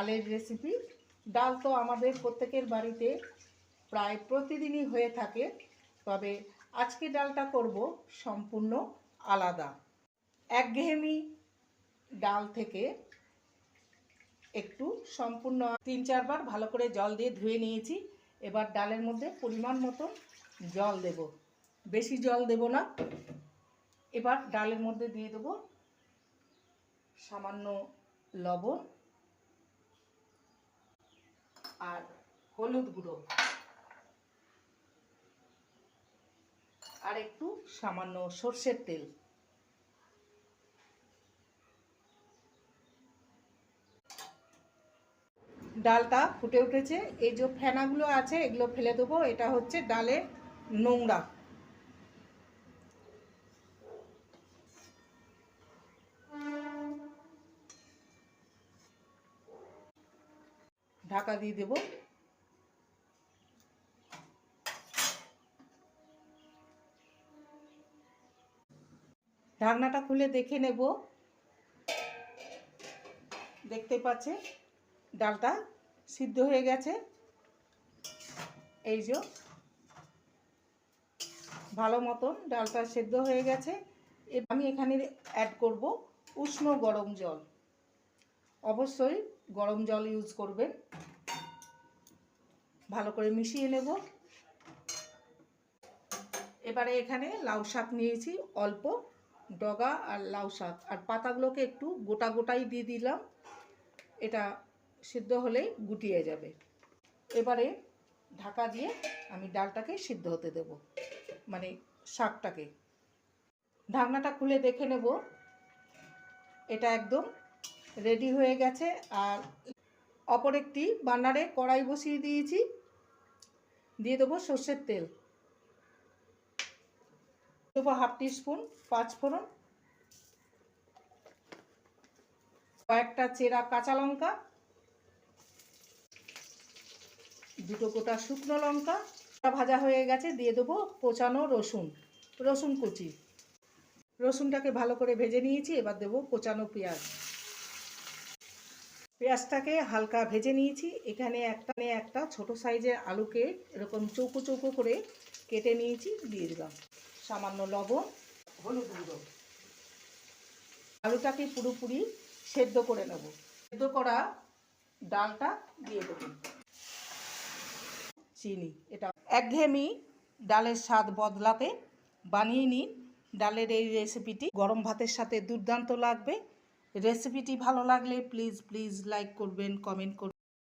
ডালের রেসিপি ডাল তো আমাদের প্রত্যেকের বাড়িতে প্রায় প্রতিদিনই হয়ে থাকে। তবে আজকে ডালটা করব সম্পূর্ণ আলাদা। একঘেয়েমি ডাল থেকে একটু সম্পূর্ণ তিন চারবার ভালো করে জল দিয়ে ধুয়ে নিয়েছি। এবার ডালের মধ্যে পরিমাণ মতো জল দেব। বেশি জল দেব না। এবার ডালের মধ্যে দিয়ে দেবো সামান্য লবণ। আর হলুদ গুঁড়ো। আর একটু সামান্য সর্ষের তেল। ডালটা ফুটে উঠেছে। এই যে ফেনাগুলো আছে, এগুলো ফেলে দেবো। এটা হচ্ছে ডালের নোংরা। ঢাকা দিয়ে দেব। ঢাকনাটা খুলে দেখে নেব। দেখতে পাচ্ছে ডালটা সিদ্ধ হয়ে গেছে। এই যে, ভালো মতন ডালটা সেদ্ধ হয়ে গেছে। আমি এখানে অ্যাড করব উষ্ণ গরম জল। অবশ্যই গরম জল ইউজ করবেন ভালো করে মিশিয়ে নেব। এবারে এখানে লাউ শাক নিয়েছি, অল্প ডগা আর লাউ শাক। আর পাতাগুলোকে একটু গোটা গোটাই দিয়ে দিলাম। এটা সিদ্ধ হলেই গুটিয়ে যাবে। এবারে ঢাকা দিয়ে আমি ডালটাকে সিদ্ধ হতে দেব মানে শাকটাকে। ঢাকনাটা খুলে দেখে নেব। এটা একদম রেডি হয়ে গেছে আর অপর একটি বান্নারে কড়াই বসিয়ে দিয়েছি। দিয়ে দেবো সর্ষের তেল। দেবো হাফ স্পুন পাঁচ ফোড়ন। কয়েকটা চেরা কাঁচা লঙ্কা। দুটো গোটা শুকনো লঙ্কা। ভাজা হয়ে গেছে। দিয়ে দেবো কোচানো রসুন রসুন কুচি। রসুনটাকে ভালো করে ভেজে নিয়েছি। এবার দেবো কোচানো পেঁয়াজ। পেঁয়াজটাকে হালকা ভেজে নিয়েছি। এখানে একটা একটা ছোট সাইজের আলুকে এরকম চৌকো চৌকো করে কেটে নিয়েছি, দিয়ে দিলাম। সামান্য লবণ, হলুদ গুঁড়ো। আলুটাকে পুরোপুরি সেদ্ধ করে নেব। সেদ্ধ করা ডালটা দিয়ে দেবো। চিনি, এটা একঘেয়েমি ডালের স্বাদ বদলাতে বানিয়ে নিন। ডালের এই রেসিপিটি গরম ভাতের সাথে দুর্দান্ত লাগবে। রেসিপিটি ভালো লাগলে প্লিজ প্লিজ লাইক করবেন কমেন্ট করবেন।